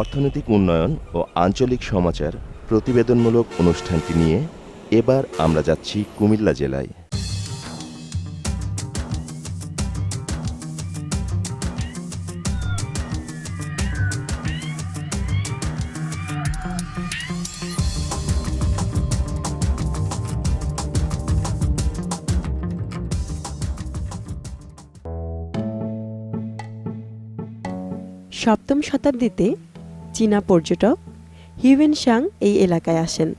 অর্থনৈতিক উন্নয়ন ও আঞ্চলিক সমাচার প্রতিবেদনমূলক অনুষ্ঠানটি নিয়ে এবার আমরা যাচ্ছি কুমিল্লা জেলায়। সপ্তম শতাব্দীতে চীনা পর্যটক হিউয়েন সাং এই এলাকায় আসেন।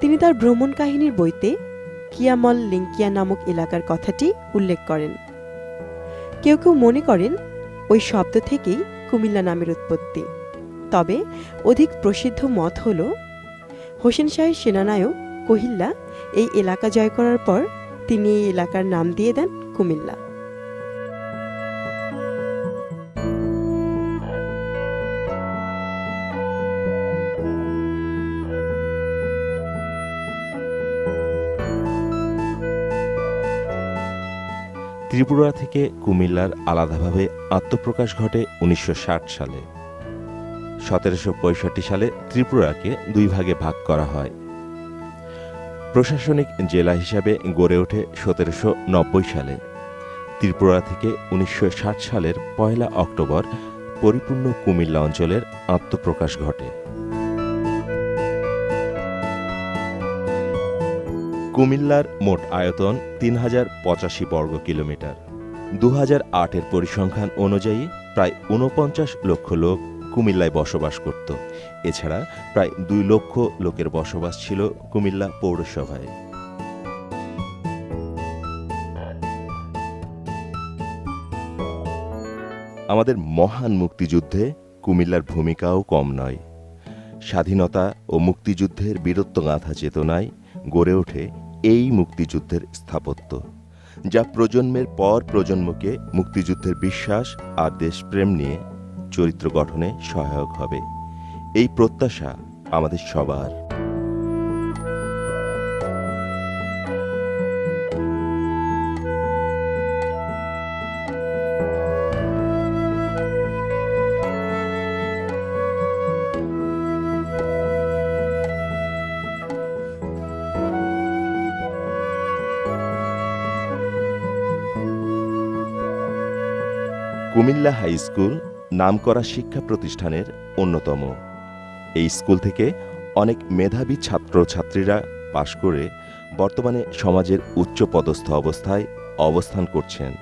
তিনি তার ভ্রমণ কাহিনীর বইতে কিয়ামল লিঙ্কিয়া নামক এলাকার কথাটি উল্লেখ করেন। কেউ কেউ মনে করেন, ওই শব্দ থেকেই কুমিল্লা নামের উৎপত্তি। তবে অধিক প্রসিদ্ধ মত হল, হোসেন শাহের সেনানায়ক কহিল্লা, এই এলাকা জয় করার পর তিনি এই এলাকার নাম দিয়ে দেন কুমিল্লা। ত্রিপুরা থেকে কুমিল্লার আলাদাভাবে আত্মপ্রকাশ ঘটে উনিশশো ষাট সালে। সতেরোশো পঁয়ষট্টি সালে ত্রিপুরাকে দুই ভাগে ভাগ করা হয়। প্রশাসনিক জেলা হিসাবে গড়ে ওঠে সতেরোশো নব্বই সালে। ত্রিপুরা থেকে উনিশশো ষাট সালের পয়লা অক্টোবর পরিপূর্ণ কুমিল্লা অঞ্চলের আত্মপ্রকাশ ঘটে। কুমিল্লার মোট আয়তন তিন হাজার পঁচাশি বর্গ কিলোমিটার। দু হাজার আটের পরিসংখ্যান অনুযায়ী প্রায় ঊনপঞ্চাশ লক্ষ লোক কুমিল্লায় বসবাস করত। এছাড়া প্রায় দুই লক্ষ লোকের বসবাস ছিল কুমিল্লা পৌরসভায়। আমাদের মহান মুক্তিযুদ্ধে কুমিল্লার ভূমিকাও কম নয়। স্বাধীনতা ও মুক্তিযুদ্ধের বীরত্বগাথা চেতনায় গড়ে ওঠে এই মুক্তিযুদ্ধের স্থাপত্য, যা প্রজন্মের পর প্রজন্মকে মুক্তিযুদ্ধের বিশ্বাস আর দেশপ্রেম নিয়ে চরিত্র গঠনে সহায়ক হবে। এই প্রত্যাশা আমাদের সবার। কুমিল্লা হাই স্কুল নামকরা শিক্ষা প্রতিষ্ঠানের অন্যতম। এই স্কুল থেকে অনেক মেধাবী ছাত্রছাত্রীরা পাশ করে বর্তমানে সমাজের উচ্চ পদস্থ অবস্থায় অবস্থান করছেন।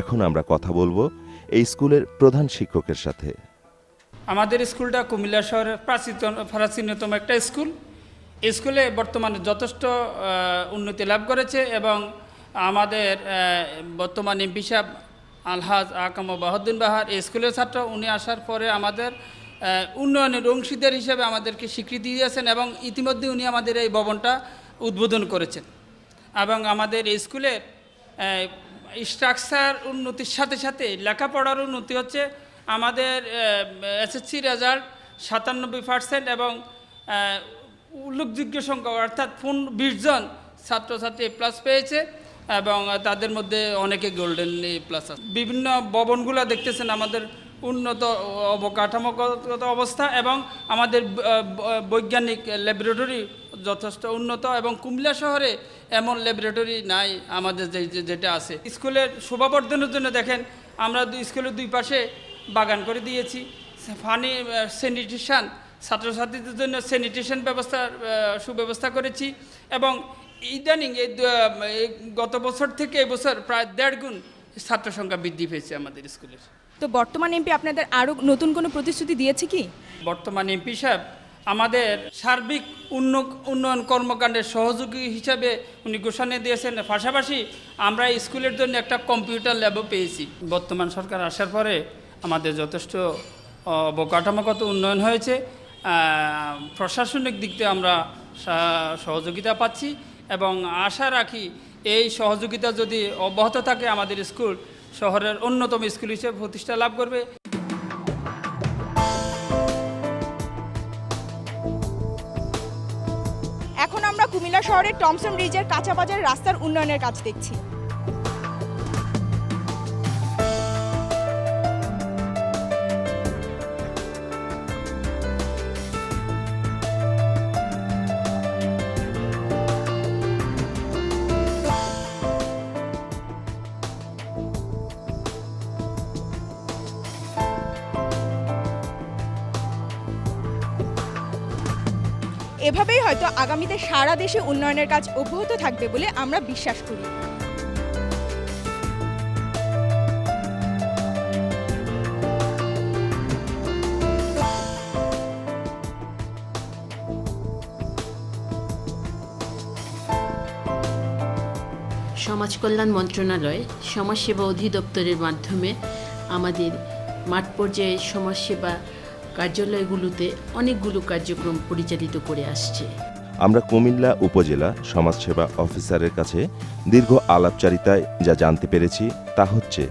এখন আমরা কথা বলব এই স্কুলের প্রধান শিক্ষকের সাথে। আমাদের স্কুলটা কুমিল্লা শহরের প্রাচীনতম প্রাচীনতম একটা স্কুল। স্কুলে বর্তমানে যথেষ্ট উন্নতি লাভ করেছে এবং আমাদের বর্তমান এমপি আলহাজ আকাম বাহাদ্দিন বাহার স্কুলের ছাত্র। উনি আসার পরে আমাদের উন্নয়নের অংশীদার হিসেবে আমাদেরকে স্বীকৃতি দিয়েছেন এবং ইতিমধ্যে উনি আমাদের এই ভবনটা উদ্বোধন করেছেন। এবং আমাদের স্কুলের স্ট্রাকচার উন্নতির সাথে সাথে লেখাপড়ার উন্নতি হচ্ছে। আমাদের এসএসসি রেজাল্ট সাতানব্বই পার্সেন্ট এবং উল্লেখযোগ্য সংখ্যা অর্থাৎ ফোন বিশজন ছাত্রছাত্রী প্লাস পেয়েছে এবং তাদের মধ্যে অনেকে গোল্ডেন প্লাস আছে। বিভিন্ন ভবনগুলো দেখতেছেন আমাদের উন্নত অবকাঠামোগত অবস্থা এবং আমাদের বৈজ্ঞানিক ল্যাবরেটরি যথেষ্ট উন্নত এবং কুমিল্লা শহরে এমন ল্যাবরেটরি নাই আমাদের যেটা আছে। স্কুলের শোভাবর্ধনের জন্য দেখেন, আমরা স্কুলের দুই পাশে বাগান করে দিয়েছি। ফানি স্যানিটেশন ছাত্রছাত্রীদের জন্য স্যানিটেশন ব্যবস্থার সুব্যবস্থা করেছি এবং ইদানিং এই গত বছর থেকে এবছর প্রায় দেড় গুণ ছাত্র সংখ্যা বৃদ্ধি পেয়েছে আমাদের স্কুলের। তো বর্তমান এমপি আপনাদের আরও নতুন কোনো প্রতিশ্রুতি দিয়েছে কি? বর্তমান এমপি সাহেব, আমাদের সার্বিক উন্ন- উন্নয়ন কর্মকাণ্ডের সহযোগী হিসাবে উনি ঘোষণা দিয়েছেন। পাশাপাশি আমরা স্কুলের জন্য একটা কম্পিউটার ল্যাবও পেয়েছি। বর্তমান সরকার আসার পরে আমাদের যথেষ্ট অবকাঠামোগত উন্নয়ন হয়েছে। প্রশাসনিক দিক থেকে আমরা সহযোগিতা পাচ্ছি এবং আশা রাখি এই সহযোগিতা যদি অব্যাহত থাকে আমাদের স্কুল শহরের অন্যতম স্কুল হিসেবে প্রতিষ্ঠা লাভ করবে। এখন আমরা কুমিল্লা শহরের টমসন ব্রিজের কাঁচা বাজার রাস্তার উন্নয়নের কাজ দেখছি। এভাবেই হয়তো আগামীতে সারা দেশে উন্নয়নের কাজ অব্যাহত থাকবে বলে আমরা বিশ্বাস করি। সমাজ কল্যাণ মন্ত্রণালয় সমাজসেবা অধিদপ্তরের মাধ্যমে আমাদের মাঠ পর্যায়ে সমাজসেবা কার্যালয়গুলোতে অনেকগুলো কার্যক্রম পরিচালিত করে আসছে। আমরা কুমিল্লা উপজেলা সমাজসেবা অফিসারের কাছে দীর্ঘ আলাপচারিতায় যা জানতে পেরেছি তা হচ্ছে,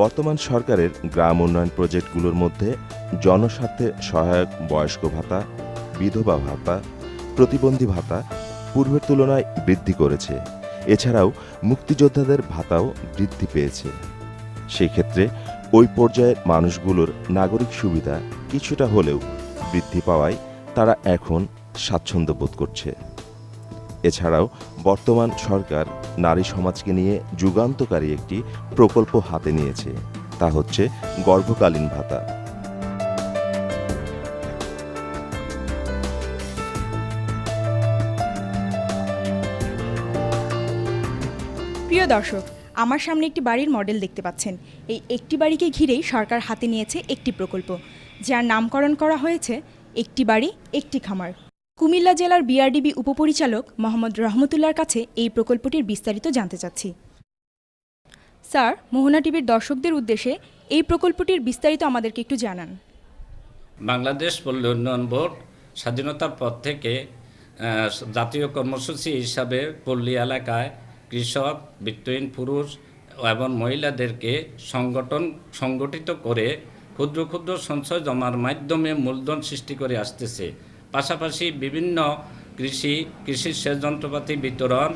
বর্তমান সরকারের গ্রাম উন্নয়ন প্রজেক্টগুলোর মধ্যে জনস্বার্থে সহায়ক বয়স্ক ভাতা, বিধবা ভাতা, প্রতিবন্ধী ভাতা পূর্বের তুলনায় বৃদ্ধি করেছে। এছাড়াও মুক্তিযোদ্ধাদের ভাতাও বৃদ্ধি পেয়েছে। সেক্ষেত্রে ওই পর্যায়ের মানুষগুলোর নাগরিক সুবিধা কিছুটা হলেও বৃদ্ধি পাওয়ায় তারা এখন স্বাচ্ছন্দ্য বোধ করছে। এছাড়াও বর্তমান সরকার নারী সমাজকে নিয়ে যুগান্তকারী একটি প্রকল্প হাতে নিয়েছে, তা হচ্ছে গর্ভকালীন ভাতা। প্রিয় দর্শক, আমার সামনে একটি বাড়ির মডেল দেখতে পাচ্ছেন। এই একটি বাড়িকে ঘিরেই সরকার হাতে নিয়েছে একটি প্রকল্প। যার নামকরণ করা হয়েছে একটি বাড়ি, একটি খামার। কুমিল্লা জেলার বিআরডিবি উপপরিচালক মোহাম্মদ রহমতুল্লার কাছে এই প্রকল্পটির বিস্তারিত জানতে চাচ্ছি। স্যার, মোহনা টিভির দর্শকদের উদ্দেশ্যে এই প্রকল্পটির বিস্তারিত আমাদেরকে একটু জানান। বাংলাদেশ পল্লী উন্নয়ন বোর্ড স্বাধীনতার পর থেকে জাতীয় কর্মসূচি হিসাবে পল্লী এলাকায় কৃষক, বিত্তহীন পুরুষ এবং মহিলাদেরকে সংগঠন, সংগঠিত করে ক্ষুদ্র ক্ষুদ্র সঞ্চয় জমার মাধ্যমে মূলধন সৃষ্টি করে আসতেছে। পাশাপাশি বিভিন্ন কৃষি কৃষি সেচ যন্ত্রপাতি বিতরণ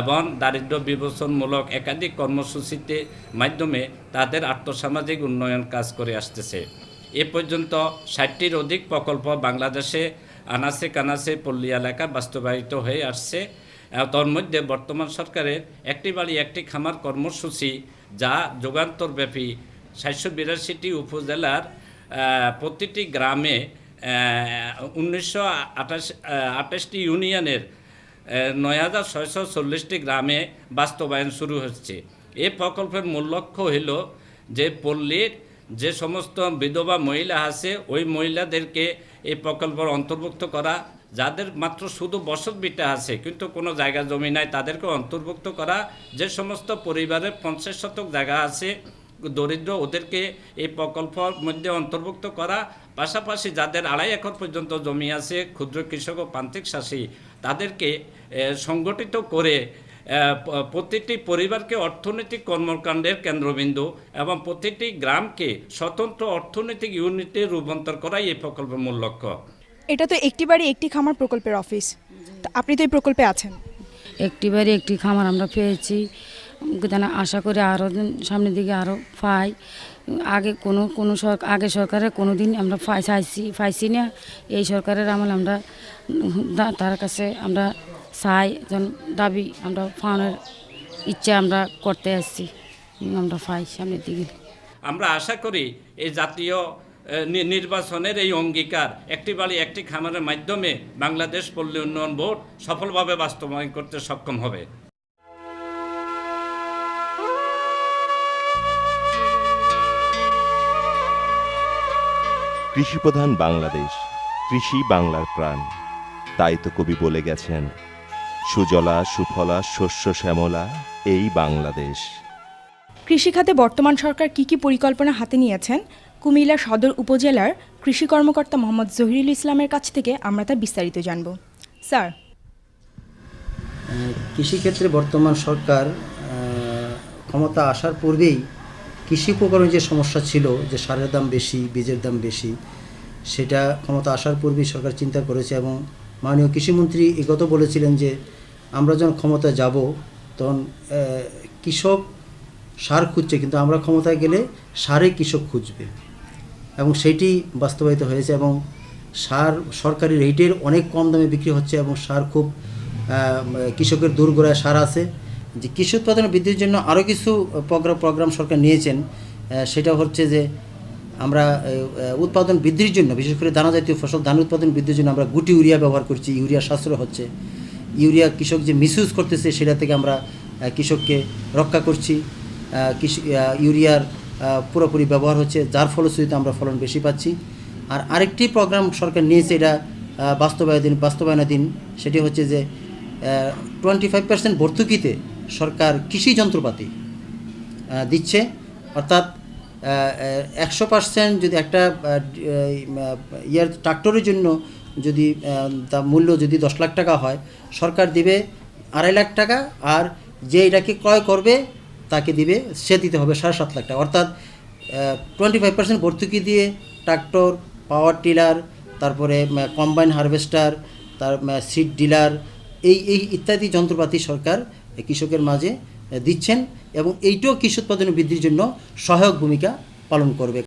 এবং দারিদ্র বিবেচনমূলক একাধিক কর্মসূচিতে মাধ্যমে তাদের আর্থসামাজিক উন্নয়ন কাজ করে আসতেছে। এ পর্যন্ত ষাটটির অধিক প্রকল্প বাংলাদেশে আনাসে কানাসে পল্লী এলাকা বাস্তবায়িত হয়ে আসছে। তোর মধ্যে বর্তমান সরকারের একটি বাড়ি একটি খামার কর্মসূচি যা যুগান্তরব্যাপী সাতশো বিরাশিটি উপজেলার প্রতিটি গ্রামে উনিশশো আঠাশ আঠাশটি ইউনিয়নের নয় হাজার ছয়শো চল্লিশটি গ্রামে বাস্তবায়ন শুরু হচ্ছে। এই প্রকল্পের মূল লক্ষ্য হইল যে পল্লীর যে সমস্ত বিধবা মহিলা আছে, ওই মহিলাদেরকে এই প্রকল্পের অন্তর্ভুক্ত করা, যাদের মাত্র শুধু বসত বিটা আছে, কিন্তু কোনো জায়গা জমি নাই তাদেরকে অন্তর্ভুক্ত করা, যে সমস্ত পরিবারের পঞ্চাশ শতক জায়গা আছে দরিদ্র ওদেরকে এই প্রকল্পের মধ্যে অন্তর্ভুক্ত করা পাশাপাশি যাদের আড়াই একর পর্যন্ত জমি আছে ক্ষুদ্র কৃষক ও প্রান্তিক চাষী তাদেরকে সংগঠিত করে প্রতিটি পরিবারকে অর্থনৈতিক কর্মকাণ্ডের কেন্দ্রবিন্দু এবং প্রতিটি গ্রামকে স্বতন্ত্র অর্থনৈতিক ইউনিটে রূপান্তর করাই এই প্রকল্পের মূল লক্ষ্য। এটা তো একটি বাড়ি একটি খামার প্রকল্পের অফিস। আপনি তো এই প্রকল্পে আছেন। একটি বাড়ি একটি খামার আমরা পেয়েছি। যেন আশা করি আরও সামনের দিকে আরও পাই। আগে কোনো কোনো সরকার আগে সরকারের কোনো দিন আমরা পাই চাইছি পাইছি না। এই সরকারের আমল আমরা তার কাছে আমরা চাই যেন দাবি আমরা পাওয়ানোর ইচ্ছা আমরা করতে আসছি, আমরা পাই সামনের দিকে। আমরা আশা করি এই জাতীয় নির্বাচনের এই অঙ্গীকার একটি বাড়ি একটি খামারের মাধ্যমে বাংলাদেশ পল্লী উন্নয়ন বোর্ড সফলভাবে বাস্তবায়ন করতে সক্ষম হবে। কৃষিপ্রধান বাংলাদেশ কৃষি বাংলার প্রাণ। তাই তো কবি বলে গেছেন সুজলা সুফলা শস্য শ্যামলা এই বাংলাদেশ। কৃষিখাতে বর্তমান সরকার কি কি পরিকল্পনা হাতে নিয়েছেন? কুমিল্লা সদর উপজেলার কৃষি কর্মকর্তা মোহাম্মদ জহিরুল ইসলামের কাছ থেকে আমরা তা বিস্তারিত জানব। স্যার। কৃষিক্ষেত্রে বর্তমান সরকার ক্ষমতা আসার পূর্বেই কৃষি উপকরণের যে সমস্যা ছিল, যে সারের দাম বেশি, বীজের দাম বেশি, সেটা ক্ষমতা আসার পূর্বেই সরকার চিন্তা করেছে এবং মাননীয় কৃষিমন্ত্রী এগত বলেছিলেন যে, আমরা যখন ক্ষমতায় যাব, তখন কৃষক সার খুঁজছে, কিন্তু আমরা ক্ষমতায় গেলে সারে কৃষক খুঁজবে। এবং সেটি বাস্তবায়িত হয়েছে এবং সার, সরকারি রেটের অনেক কম দামে বিক্রি হচ্ছে এবং সার খুব কৃষকের দূরগোড়ায় সার আছে। যে কৃষি উৎপাদন বৃদ্ধির জন্য আরও কিছু প্রোগ্রাম সরকার নিয়েছেন সেটা হচ্ছে যে, আমরা উৎপাদন বৃদ্ধির জন্য, বিশেষ করে দানা জাতীয় ফসল, ধান উৎপাদন বৃদ্ধির জন্য আমরা গুটি ইউরিয়া ব্যবহার করছি, ইউরিয়া সাশ্রয় হচ্ছে। ইউরিয়া কৃষক যে মিসইউজ করতেছে, সেটা থেকে আমরা কৃষককে রক্ষা করছি। কৃষি ইউরিয়ার পুরোপুরি ব্যবহার হচ্ছে, যার ফলশ্রুতিতে আমরা ফলন বেশি পাচ্ছি। আর আরেকটি প্রোগ্রাম সরকার নিয়েছে, এটা বাস্তবায়ন বাস্তবায়নাধীন সেটি হচ্ছে যে টোয়েন্টি ফাইভ পার্সেন্ট ভর্তুকিতে সরকার কৃষি যন্ত্রপাতি দিচ্ছে। অর্থাৎ একশো পার্সেন্ট যদি একটা ইয়ার ট্রাক্টরের জন্য যদি তার মূল্য যদি দশ লাখ টাকা হয়, সরকার দিবে আড়াই লাখ টাকা আর যে এটাকে ক্রয় করবে তাকে দিবে, সে দিতে হবে সাড়ে সাত লাখ টাকা। অর্থাৎ টোয়েন্টি ফাইভ পার্সেন্ট ভর্তুকি দিয়ে ট্রাক্টর পাওয়ার টিলার, তারপরে কম্বাইন হারভেস্টার তার সিড ডিলার এই এই ইত্যাদি যন্ত্রপাতি সরকার কৃষকের মাঝে দিচ্ছেন এবং এইটাও কৃষি উৎপাদন বৃদ্ধির জন্য সহায়ক ভূমিকা পালন করবে।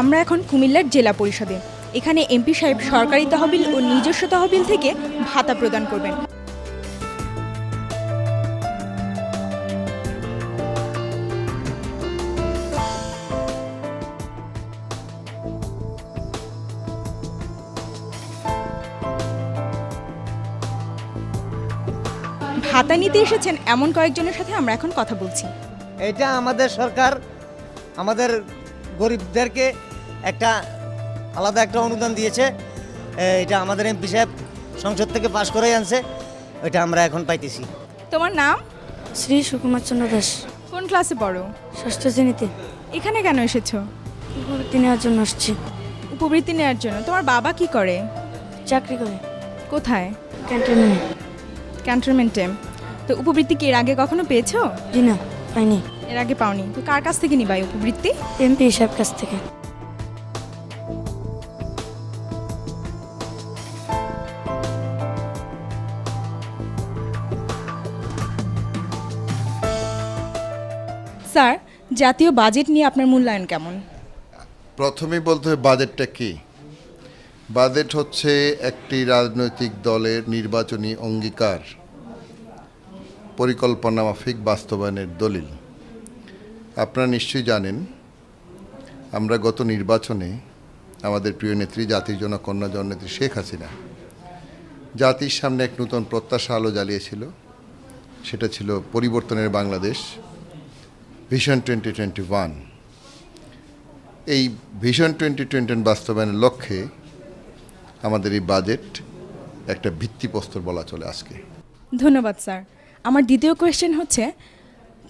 আমরা এখন কুমিল্লার জেলা পরিষদে। এখানে এমপি সাহেব সরকারি তহবিল ও নিজস্ব তহবিল থেকে ভাতা প্রদান করবেন। ভাতা নিতে এসেছেন এমন কয়েকজনের সাথে আমরা এখন কথা বলছি। এটা আমাদের সরকার আমাদের গরিবদেরকে একটা আলাদা একটা অনুদান দিয়েছে। এটা আমাদের এমপি সাহেব সংসদ থেকে পাশ করেই আনছে এটা আমরা এখন পাইতেছি। তোমার নাম? শ্রী সুকুমার চন্দ্র দাস। কোন ক্লাসে পড়ো? ষষ্ঠ শ্রেণীতে। এখানে কেন এসেছ? উপবৃত্তি নেওয়ার জন্য আসছি। উপবৃত্তি নেওয়ার জন্য। তোমার বাবা কি করে? চাকরি করে। কোথায়? ক্যান্টিনে ক্যান্টনমেন্টে। তো উপবৃত্তি কি এর আগে কখনো পেয়েছ? জি না পাইনি। এর আগে পাওনি। তো কার কাছ থেকে নিবাই উপবৃত্তি? এমপি সাহেব কাছ থেকে। স্যার জাতীয় বাজেট নিয়ে আপনার মূল্যায়ন কেমন? প্রথমেই বলতে হবে বাজেটটা কি? বাজেট হচ্ছে একটি রাজনৈতিক দলের নির্বাচনী অঙ্গীকার। পরিকল্পনা মাফিক বাস্তবায়নের দলিল। আপনারা নিশ্চয়ই জানেন, আমরা গত নির্বাচনে আমাদের প্রিয় নেত্রী, জাতির জন্য কন্যা জননেত্রী শেখ হাসিনা, জাতির সামনে এক নতুন প্রত্যাশা আলো জ্বালিয়েছিল। সেটা ছিল পরিবর্তনের Bangladesh vision twenty twenty one এই ভিশন টোয়েন্টি টোয়েন্টি বাস্তবায়নের লক্ষ্যে আমাদের এই বাজেট একটা ভিত্তিপ্রস্তর বলা চলে আজকে। ধন্যবাদ, স্যার। আমার দ্বিতীয় কোয়েশ্চেন হচ্ছে,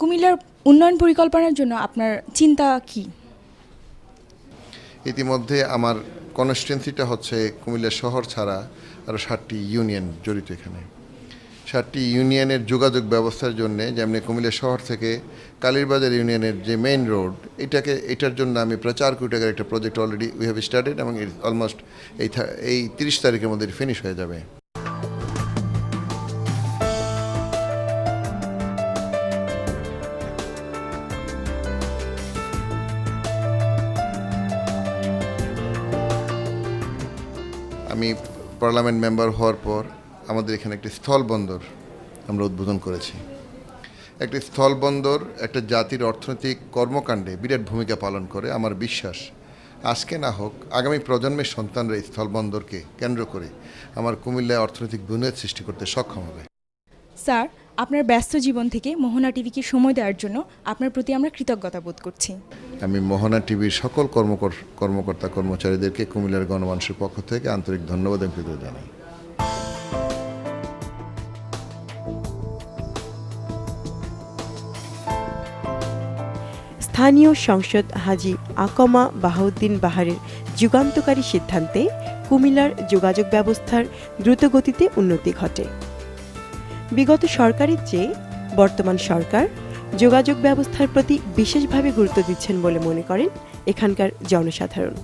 কুমিল্লার উন্নয়ন পরিকল্পনার জন্য আপনার চিন্তা কি? ইতিমধ্যে আমার কনস্টিটেন্সিটা হচ্ছে কুমিল্লা শহর ছাড়া আরও ষাটটি ইউনিয়ন জড়িত এখানে। ষাটটি ইউনিয়নের যোগাযোগ ব্যবস্থার জন্য যেমনি কুমিল্লা শহর থেকে কালীরবাজার ইউনিয়নের যে মেইন রোড এটাকে, এটার জন্য আমি প্রায় চার কোটি টাকার একটা project already we have started এবং অলমোস্ট এই এই তিরিশ তারিখের মধ্যে ফিনিশ হয়ে যাবে। পার্লামেন্ট মেম্বার হওয়ার পর আমাদের এখানে একটি স্থলবন্দর আমরা উদ্বোধন করেছি। একটি স্থলবন্দর একটা জাতির অর্থনৈতিক কর্মকাণ্ডে বিরাট ভূমিকা পালন করে, আমার বিশ্বাস। আজকে না হোক, আগামী প্রজন্মের সন্তানরা স্থলবন্দরকে কেন্দ্র করে আমার কুমিল্লায় অর্থনৈতিক বুনিয়াদ সৃষ্টি করতে সক্ষম হবে। স্যার আপনার ব্যস্ত জীবন থেকে মোহনা টিভিকে সময় দেওয়ার জন্য আপনার প্রতি আমরা কৃতজ্ঞতা বোধ করছি। আমি মোহনা টিভির সকল কর্মকর কর্মকর্তা কর্মচারীদেরকে কুমিল্লার গণমানুষের পক্ষ থেকে আন্তরিক ধন্যবাদ এবং কৃতজ্ঞতা জানাই। স্থানীয় সংসদ হাজি আকমা বাহাউদ্দিন বাহারের যুগান্তকারী সিদ্ধান্তে কুমিল্লার যোগাযোগ ব্যবস্থার দ্রুতগতিতে উন্নতি ঘটে। বিগত সরকারের চেয়ে বর্তমান সরকার যোগাযোগ ব্যবস্থার প্রতি বিশেষভাবে গুরুত্ব দিচ্ছেন বলে মনে করেন এখানকার জনসাধারণ।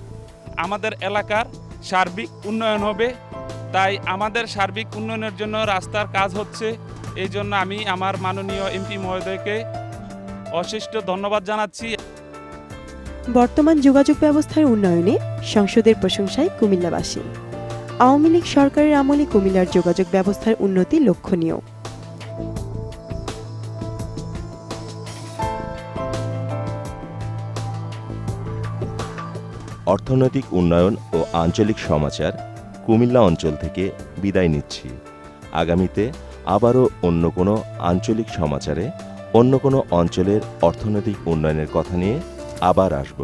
আমাদের এলাকার সার্বিক উন্নয়ন হবে তাই আমাদের সার্বিক উন্নয়নের জন্য রাস্তার কাজ হচ্ছে। এই জন্য আমি আমার মাননীয় এমপি মহোদয়কে অশিষ্ট ধন্যবাদ জানাচ্ছি। বর্তমান যোগাযোগ ব্যবস্থার উন্নয়নে সংসদের প্রশংসায় কুমিল্লাবাসী। আওয়ামী লীগ সরকারের আমলে কুমিল্লার যোগাযোগ ব্যবস্থার উন্নতি লক্ষণীয়। অর্থনৈতিক উন্নয়ন ও আঞ্চলিক সমাচার কুমিল্লা অঞ্চল থেকে বিদায় নিচ্ছি। আগামীতে আবারও অন্য কোনো আঞ্চলিক সমাচারে, অন্য কোনো অঞ্চলের অর্থনৈতিক উন্নয়নের কথা নিয়ে আবার আসব।